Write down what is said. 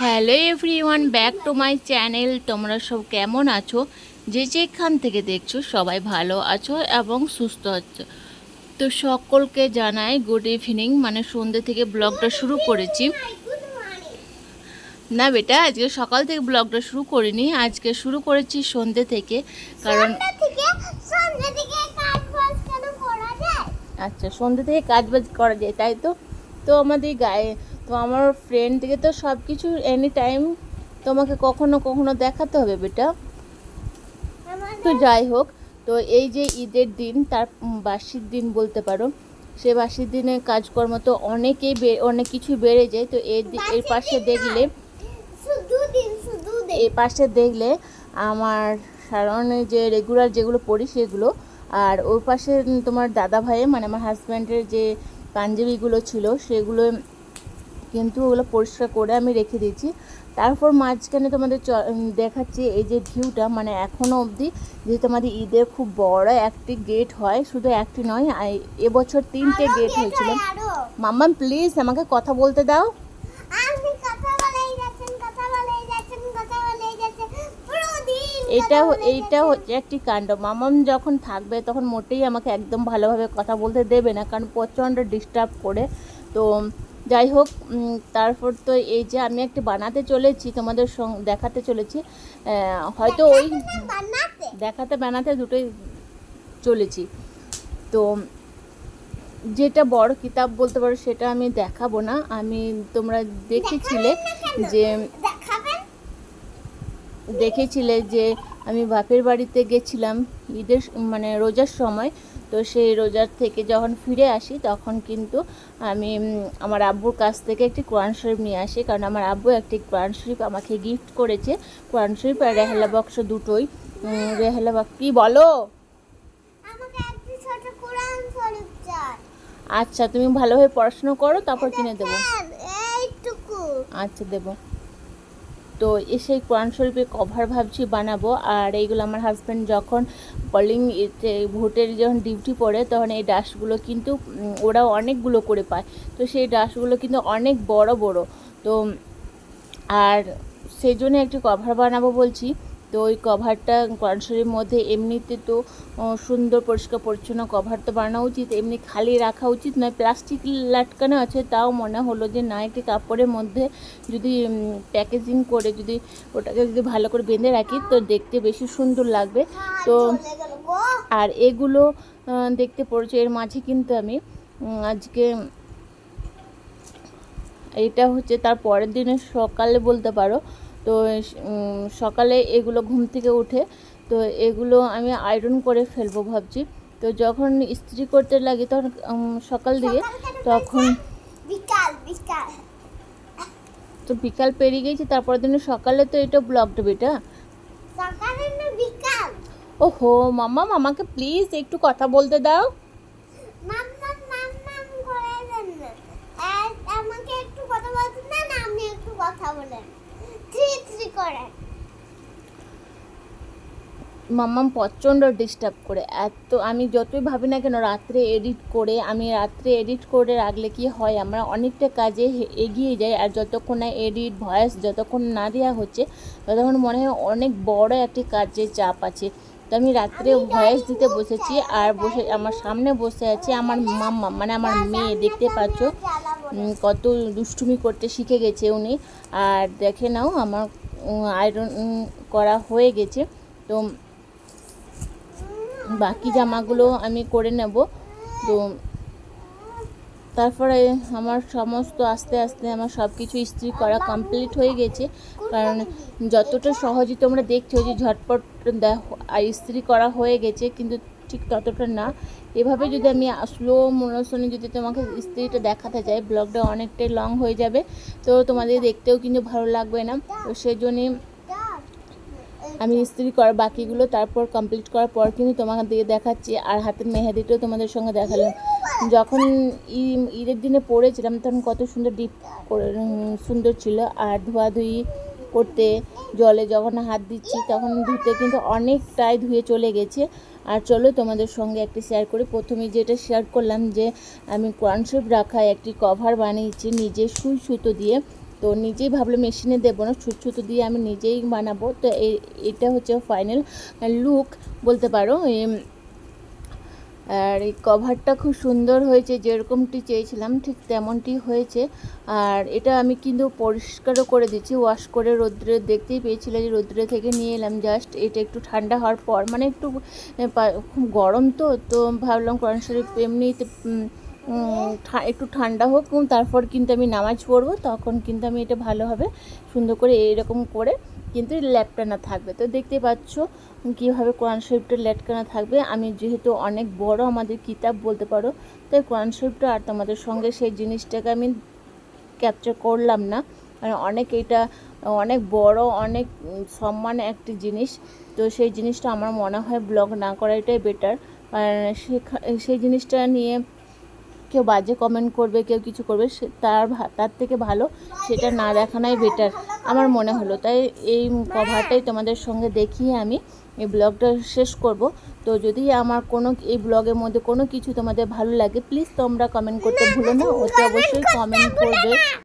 Hello everyone back to my channel তোমরা সব কেমন আছো? যে যেখান থেকে দেখছ সবাই ভালো আছো এবং সুস্থ আছো। তো সকলকে জানাই গুড ইভিনিং মানে সন্ধ্যে থেকে ব্লগটা শুরু করেছি। না বেটা আজকে সকাল থেকে ব্লগটা শুরু করিনি আজকে শুরু করেছি সন্ধ্যে থেকে কারণ আচ্ছা সন্ধ্যে থেকে কাজ বাজ করা যায় তাই তো? তো আমাদের গায়ে তো আমার ফ্রেন্ডকে তো সব কিছু এনি টাইম তোমাকে কখনো কখনো দেখাতে হবে বেটা। তো যাই হোক তো এই যে ঈদের দিন তার বাসির দিন বলতে পারো সে বাসির দিনে কাজকর্ম তো অনেকেই অনেক কিছু বেড়ে যায় তো এর এর পাশে দেখলে এই পাশে দেখলে আমার সাধারণে যে রেগুলার যেগুলো পড়ি সেগুলো আর ওর পাশে তোমার দাদা ভাইয়ের মানে আমার হাজব্যান্ডের যে পাঞ্জাবিগুলো ছিল সেগুলো কিন্তু ওগুলো পরিষ্কার করে আমি রেখে দিয়েছি। তারপর মাঝখানে তোমাদের চ- দেখাচ্ছি এই যে ভিউটা মানে এখনও অবধি যেহেতু আমাদের ঈদের খুব বড় একটি গেট হয় শুধু একটি নয় এবছর তিনটে গেট হয়েছিল। মাম্মাম প্লিজ আমাকে কথা বলতে দাও। এটা এইটা হচ্ছে একটি কাণ্ড। মামাম যখন থাকবে তখন মোটেই আমাকে একদম ভালোভাবে কথা বলতে দেবে না কারণ প্রচণ্ড ডিস্টার্ব করে। তো যাই হোক তারপর তো এই যে আমি একটি বানাতে চলেছি তোমাদের দেখাতে চলেছি। হয়তো ওই দেখাতে বানাতে। দুটোই চলেছি। তো যেটা বড় কিতাব বলতে পারো সেটা আমি দেখাবো না। আমি তোমরা দেখেছিলে যে দেখেছিলে যে আমি বাপের বাড়িতে গেছিলাম ঈদের মানে রোজার সময়। তো সেই রোজার থেকে যখন ফিরে আসি তখন কিন্তু আমি আমার আব্বুর কাছ থেকে একটি কোরআন শরীফ নিয়ে আসি। কারণ আমার আব্বু একটি কোরআন শরীফ আমাকে গিফট করেছে। কোরআন শরীফ আর রেহালা বক্স দুটোই। রেহালা বক্স কি বলো? আচ্ছা তুমি ভালোভাবে পড়াশোনা করো তারপর কিনে দেবো। আচ্ছা দেবো। তো সেই কোরআন শরীফের কভার ভাবছি বানাবো। আর এইগুলো আমার হাজব্যান্ড যখন পলিং ভোটের যখন ডিউটি পড়ে, তখন এই ডাস্টগুলো কিন্তু ওরা অনেকগুলো করে পায়। তো সেই ডাস্টগুলো কিন্তু অনেক বড় বড়। তো, আর সেই জন্য একটি কভার বানাবো বলছি। তো ওই কভারটা কোরআন শরীফের মধ্যে এমনিতে তো সুন্দর, পরিষ্কার, পরিচ্ছন্ন কভার তো বানানো উচিত। এমনি খালি রাখা উচিত নয়, প্লাস্টিক লাটকানো আছে, তাও মনে হলো যে না, একটি কাপড়ের মধ্যে যদি প্যাকেজিং করে যদি ওটাকে যদি ভালো করে বেঁধে রাখি, তো দেখতে বেশি সুন্দর লাগবে। তো আর এগুলো দেখতে পড়েছে, এর মাঝে কিন্তু আমি আজকে এটা হচ্ছে তার পরের দিনে সকালে বলতে পারো তো সকালে এগুলো ঘুম থেকে উঠে তো এগুলো আমি আয়রন করে ফেলব ভাবছি। তো যখন ইস্ত্রি করতে লাগে তখন সকাল দিকে তখন বিকাল বিকাল। তো বিকাল পেরিয়ে গেছে তারপরের দিন সকালে তো এটা ব্লকড বেটা সকালে না বিকাল? ওহো মামা মামাকে প্লিজ একটু কথা বলতে দাও মাম মাম মাম মাম করে দেন না আর আমাকে একটু কথা বলতে দেন আমি একটু কথা বলেন থ্রি থ্রি করেন মাম্মাম প্রচণ্ড ডিস্টার্ব করে। এত আমি যতই ভাবি না কেন রাত্রে এডিট করে আমি রাত্রে এডিট করে রাখলে কি হয়? আমরা অনেকটা কাজে এগিয়ে যাই আর যতক্ষণ না এডিট ভয়েস যতক্ষণ না দেওয়া হচ্ছে ততক্ষণ মনে হয় অনেক বড় একটি কাজের চাপ আছে। তো আমি রাত্রে ভয়েস দিতে বসেছি আর বসে আমার সামনে বসে আছে আমার মাম্মা মানে আমার মেয়ে। দেখতে পাচ্ছ কত দুষ্টুমি করতে শিখে গেছে উনি। আর দেখে নাও আমার আয়রন করা হয়ে গেছে। তো বাকি জামাগুলো আমি করে নেব। তো তারপরে আমার সমস্ত আস্তে আস্তে আমার সব কিছু ইস্ত্রি করা কমপ্লিট হয়ে গেছে। কারণ যতটা সহজে তোমরা দেখছ যে ঝটপট ইস্ত্রি করা হয়ে গেছে, কিন্তু ঠিক ততটা না। এভাবে যদি আমি স্লো মনোসনে যদি তোমাকে ইস্ত্রিটা দেখাতে যাই ব্লগটা অনেকটাই লং হয়ে যাবে। তো তোমাদের দেখতেও কিন্তু ভালো লাগবে না। তো সেই জন্যই আমি ইস্ত্রি করার বাকিগুলো তারপর কমপ্লিট করার পর কিন্তু তোমাকে দিয়ে দেখাচ্ছি। আর হাতের মেহেদিটাও তোমাদের সঙ্গে দেখালাম। যখন ঈদের দিনে পড়েছিলাম তখন কত সুন্দর ডিপ করে সুন্দর ছিল। আর ধোয়াধুয়ি করতে, জলে যখন হাত দিচ্ছি, তখন ধুতে কিন্তু অনেকটাই ধুয়ে চলে গেছে। চলো তোমাদের সঙ্গে একটি শেয়ার করি। প্রথমে যেটা শেয়ার করলাম যে, আমি কোরআন রাখা একটি কভার বানিয়েছি নিজে সুই সুতো দিয়ে। তো নিজেই ভাবলাম মেশিনে দেবো না ছুট ছুতো দিয়ে আমি নিজেই বানাবো। তো এটা হচ্ছে ফাইনাল লুক বলতে পারো। আর এই কভারটা খুব সুন্দর হয়েছে, যেরকমটি চেয়েছিলাম ঠিক তেমনটি হয়েছে। আর এটা আমি কিন্তু পরিষ্কারও করে দিচ্ছি ওয়াশ করে রোদ্রে দেখতেই পেয়েছিলাম যে রোদ্রে থেকে নিয়ে এলাম জাস্ট এটা একটু ঠান্ডা হওয়ার পর মানে একটু খুব গরম তো তো ভাবলাম কোরআন শরীফ এমনিতে একটু ঠান্ডা হোক তারপর কিন্তু আমি নামাজ পড়ব, তখন কিন্তু আমি এটা ভালোভাবে সুন্দর করে এরকম করে কিন্তু ল্যাপটানা থাকবে। তো দেখতে পাচ্ছ কীভাবে কোরআন শরীফটা ল্যাটকানা থাকবে। আমি যেহেতু অনেক বড় আমাদের কিতাব বলতে পারো, তাই কোরআন শরীফটা আর তোমাদের সঙ্গে সেই জিনিসটাকে আমি ক্যাপচার করলাম না। মানে অনেক এটা, অনেক বড়, অনেক সম্মান একটি জিনিস। তো সেই জিনিসটা আমার মনে হয় ব্লগ না করাটাই বেটার সেই জিনিসটা নিয়ে কেউ বাজে কমেন্ট করবে, কেউ কিছু করবে, সে তার তার থেকে ভালো সেটা না দেখানোই বেটার আমার মনে হলো। তাই এই কভারটাই তোমাদের সঙ্গে দেখিয়ে আমি এই ব্লগটা শেষ করব। তো যদি আমার কোনো, এই ব্লগের মধ্যে কোনো কিছু তোমাদের ভালো লাগে প্লিজ তোমরা কমেন্ট করতে ভুলো না। অতি অবশ্যই কমেন্ট করবে।